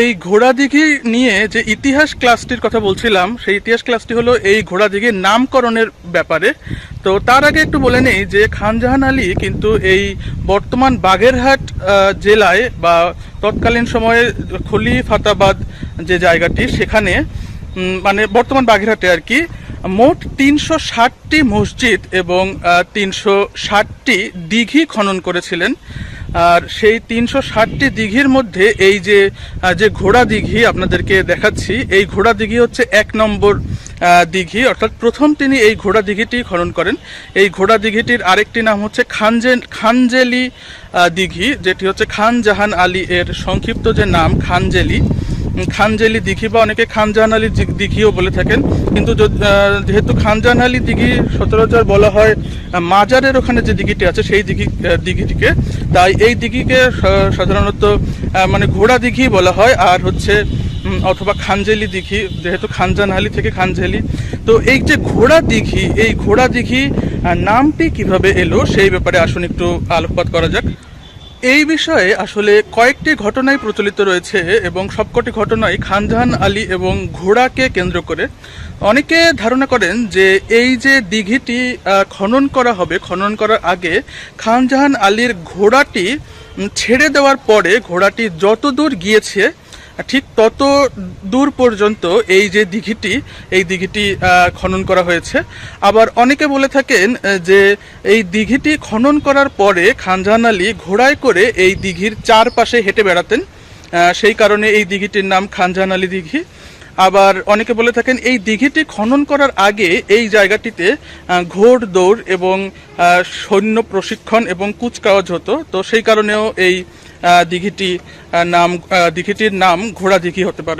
এই ঘোড়া দিঘি নিয়ে যে ইতিহাস ক্লাসটির কথা বলছিলাম, সেই ইতিহাস ক্লাসটি হলো এই ঘোড়া দিঘির নামকরণের ব্যাপারে। তো তার আগে একটু বলে নেই যে খানজাহান আলী কিন্তু এই বর্তমান বাগেরহাট জেলায় বা তৎকালীন সময়ে খলিফাতাবাদ যে জায়গাটি, সেখানে মানে বর্তমান বাগেরহাটে আর কি, মোট তিনশো ষাটটি মসজিদ এবং তিনশো ষাটটি দিঘি খনন করেছিলেন। আর সেই তিনশো ষাটটি দিঘির মধ্যে এই যে যে ঘোড়া দিঘি আপনাদেরকে দেখাচ্ছি, এই ঘোড়া দিঘি হচ্ছে এক নম্বর দিঘি, অর্থাৎ প্রথম তিনি এই ঘোড়া দিঘিটি খনন করেন। এই ঘোড়া দিঘিটির আরেকটি নাম হচ্ছে খানজে, খানজেলি দিঘি, যেটি হচ্ছে খান জাহান আলী এর সংক্ষিপ্ত যে নাম, খানজেলি। খানজেলি দিঘি বা অনেকে খানজাহান আলী দিঘিও বলে থাকেন। কিন্তু যেহেতু খানজাহান আলী দিঘি সচরাচর বলা হয় মাজারের ওখানে যে দিঘিটি আছে, সেই দিঘি দিঘিটিকে। তাই এই দিঘিকে সাধারণত মানে ঘোড়া দিঘি বলা হয়। আর হচ্ছে অথবা খানজেলি দিঘি, যেহেতু খানজাহান থেকে খানজেলি। তো এই যে ঘোড়া দিঘি, এই ঘোড়া দিঘি নামটি কীভাবে এলো সেই ব্যাপারে আসুন একটু আলোকপাত করা যাক। এই বিষয়ে আসলে কয়েকটি ঘটনাই প্রচলিত রয়েছে এবং সবকটি ঘটনাই খানজাহান আলী এবং ঘোড়াকে কেন্দ্র করে। অনেকে ধারণা করেন যে এই যে দিঘিটি খনন করা হবে, খনন করার আগে খানজাহান আলীর ঘোড়াটি ছেড়ে দেওয়ার পরে ঘোড়াটি যতদূর গিয়েছে ঠিক তত দূর পর্যন্ত এই যে দিঘিটি, এই দিঘিটি খনন করা হয়েছে। আবার অনেকে বলে থাকেন যে এই দিঘিটি খনন করার পরে খানজাহান আলী ঘোড়ায় করে এই দিঘির চারপাশে হেঁটে বেড়াতেন। সেই কারণে এই দিঘিটির নাম খানজাহান আলী দিঘি। আবার অনেকে বলে থাকেন, এই দিঘিটি খনন করার আগে এই জায়গাটিতে ঘোড় দৌড় এবং সৈন্য প্রশিক্ষণ এবং কুচকাওয়াজ হতো। তো সেই কারণেও এই দিঘিটি নাম দিঘিটির নাম ঘোড়া দিঘি হতে পারে।